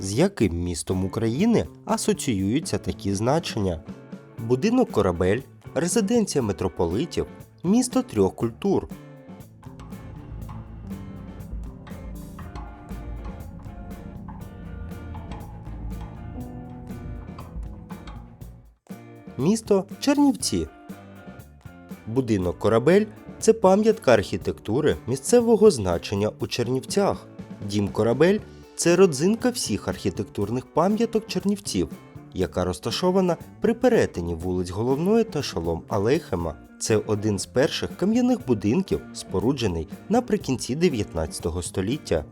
З яким містом України асоціюються такі значення? Будинок корабель, резиденція митрополитів, місто трьох культур. Місто Чернівці. Будинок корабель це пам'ятка архітектури місцевого значення у Чернівцях. Дім корабель це родзинка всіх архітектурних пам'яток Чернівців, яка розташована при перетині вулиць Головної та Шолом Алейхема. Це один з перших кам'яних будинків, споруджений наприкінці 19 століття.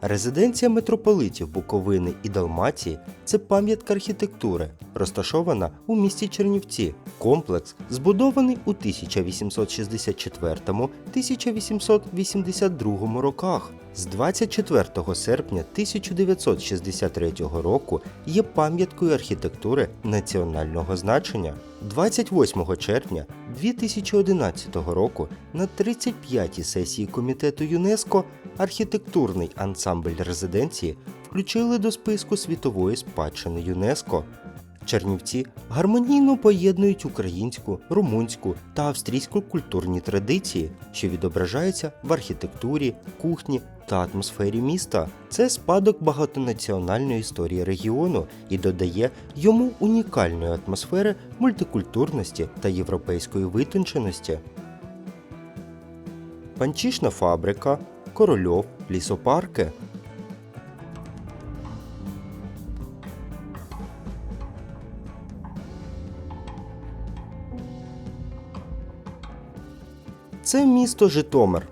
Резиденція митрополитів Буковини і Далмації це пам'ятка архітектури, розташована у місті Чернівці. Комплекс збудований у 1864-1882 роках. З 24 серпня 1963 року є пам'яткою архітектури національного значення. 28 червня 2011 року на 35-й сесії комітету ЮНЕСКО архітектурний ансамбль резиденції включили до списку світової спадщини ЮНЕСКО. Чернівці гармонійно поєднують українську, румунську та австрійську культурні традиції, що відображаються в архітектурі, кухні та атмосфері міста. Це спадок багатонаціональної історії регіону і додає йому унікальної атмосфери мультикультурності та європейської витонченості. Панчішна фабрика, Корольов, лісопарки. Це місто Житомир.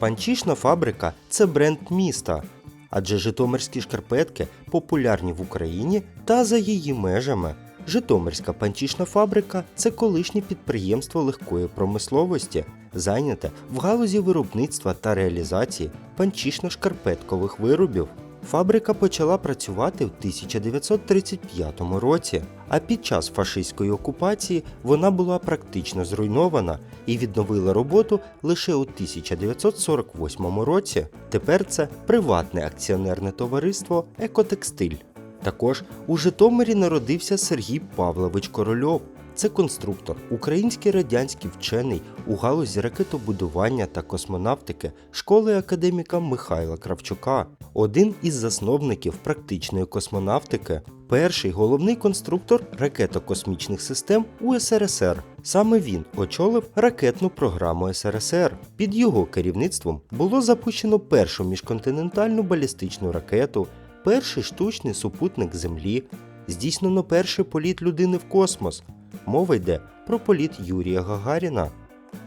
Панчішна фабрика це бренд міста, адже житомирські шкарпетки популярні в Україні та за її межами. Житомирська панчішна фабрика це колишнє підприємство легкої промисловості, зайняте в галузі виробництва та реалізації панчішно-шкарпеткових виробів. Фабрика почала працювати в 1935 році, а під час фашистської окупації вона була практично зруйнована і відновила роботу лише у 1948 році. Тепер це приватне акціонерне товариство Екотекстиль. Також у Житомирі народився Сергій Павлович Корольов. Це конструктор, український радянський вчений у галузі ракетобудування та космонавтики школи академіка Михайла Кравчука, один із засновників практичної космонавтики, перший головний конструктор ракето-космічних систем у СРСР. Саме він очолив ракетну програму СРСР. Під його керівництвом було запущено першу міжконтинентальну балістичну ракету, перший штучний супутник Землі, здійснено перший політ людини в космос. Мова йде про політ Юрія Гагаріна.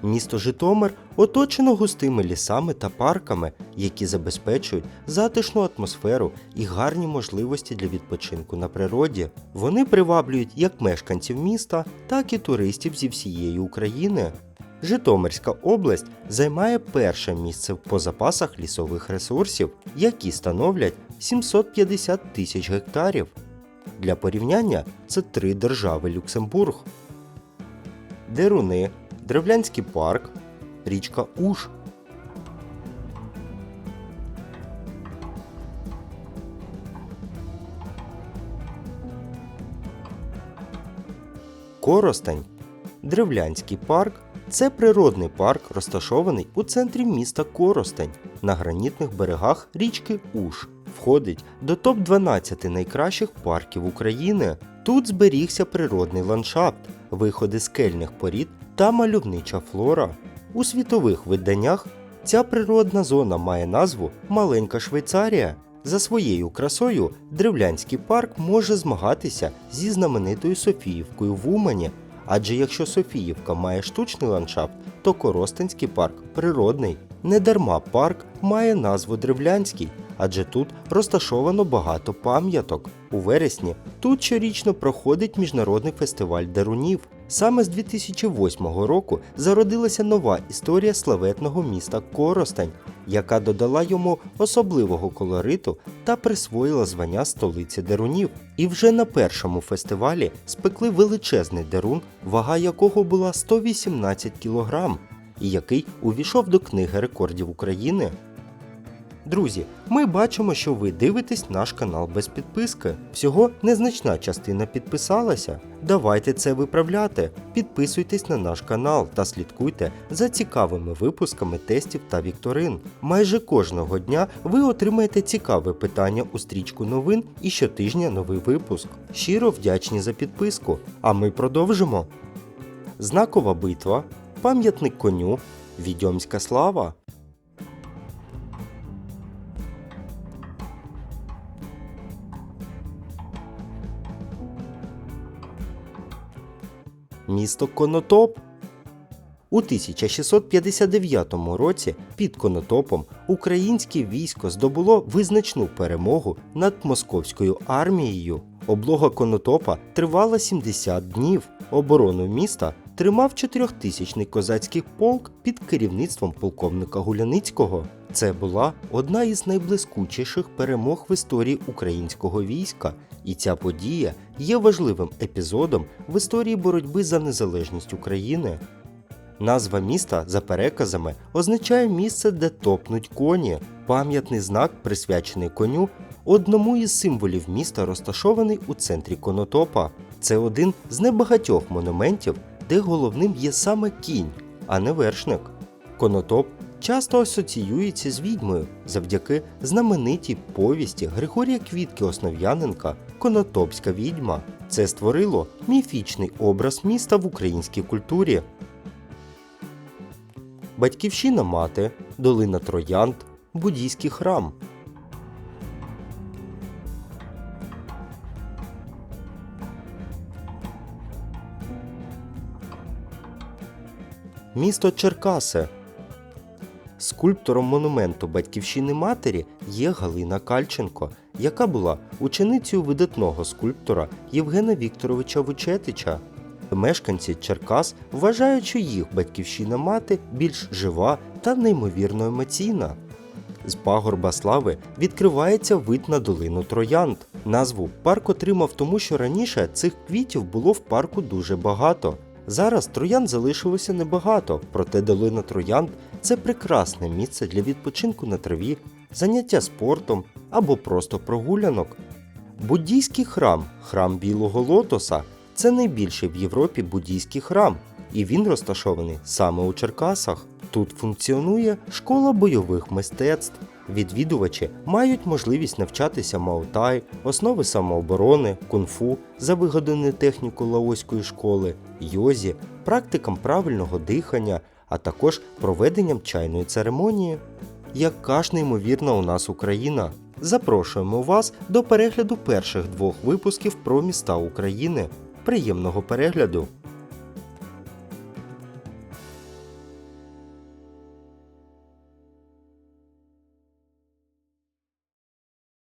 Місто Житомир оточено густими лісами та парками, які забезпечують затишну атмосферу і гарні можливості для відпочинку на природі. Вони приваблюють як мешканців міста, так і туристів зі всієї України. Житомирська область займає перше місце по запасах лісових ресурсів, які становлять 750 тисяч гектарів. Для порівняння це три держави Люксембург. Деруни, Древлянський парк, річка Уж. Коростень. Древлянський парк це природний парк, розташований у центрі міста Коростень на гранітних берегах річки Уж. Входить до топ-12 найкращих парків України. Тут зберігся природний ландшафт, виходи скельних порід та мальовнича флора. У світових виданнях ця природна зона має назву Маленька Швейцарія. За своєю красою Древлянський парк може змагатися зі знаменитою Софіївкою в Умані. Адже якщо Софіївка має штучний ландшафт, то Коростенський парк природний. Недарма парк має назву Древлянський, адже тут розташовано багато пам'яток. У вересні тут щорічно проходить міжнародний фестиваль дарунів. Саме з 2008 року зародилася нова історія славетного міста Коростень, яка додала йому особливого колориту та присвоїла звання столиці дерунів. І вже на першому фестивалі спекли величезний дерун, вага якого була 118 кг, і який увійшов до книги рекордів України. Друзі, ми бачимо, що ви дивитесь наш канал без підписки. Всього незначна частина підписалася. Давайте це виправляти. Підписуйтесь на наш канал та слідкуйте за цікавими випусками тестів та вікторин. Майже кожного дня ви отримаєте цікаве питання у стрічку новин і щотижня новий випуск. Щиро вдячні за підписку. А ми продовжимо. Знакова битва, пам'ятник коню, відьомська слава. Місто Конотоп. У 1659 році під Конотопом українське військо здобуло визначну перемогу над московською армією. Облога Конотопа тривала 70 днів. Оборону міста тримав чотирьохтисячний козацький полк під керівництвом полковника Гуляницького. Це була одна із найблискучіших перемог в історії українського війська, і ця подія є важливим епізодом в історії боротьби за незалежність України. Назва міста за переказами означає місце, де топнуть коні. Пам'ятний знак, присвячений коню, одному із символів міста, розташований у центрі Конотопа. Це один з небагатьох монументів, де головним є саме кінь, а не вершник. Конотоп часто асоціюється з відьмою завдяки знаменитій повісті Григорія Квітки Основ'яненка Конотопська відьма. Це створило міфічний образ міста в українській культурі. Батьківщина мати, долина Троянд, буддійський храм. Місто Черкаси. Скульптором монументу батьківщини матері є Галина Кальченко, яка була ученицею видатного скульптора Євгена Вікторовича Вучетича. Мешканці Черкас вважають, що їх батьківщина мати більш жива та неймовірно емоційна. З пагорба слави відкривається вид на долину Троянд. Назву парк отримав тому, що раніше цих квітів було в парку дуже багато. Зараз троян залишилося небагато, проте долина Троянд це прекрасне місце для відпочинку на траві, заняття спортом або просто прогулянок. Буддійський храм, храм Білого Лотоса, це найбільший в Європі буддійський храм, і він розташований саме у Черкасах. Тут функціонує школа бойових мистецтв. Відвідувачі мають можливість навчатися маутай, основи самооборони, кунг-фу за вигаданою техніку лаоської школи, йозі, практикам правильного дихання, а також проведенням чайної церемонії. Яка ж неймовірна у нас Україна! Запрошуємо вас до перегляду перших двох випусків про міста України. Приємного перегляду!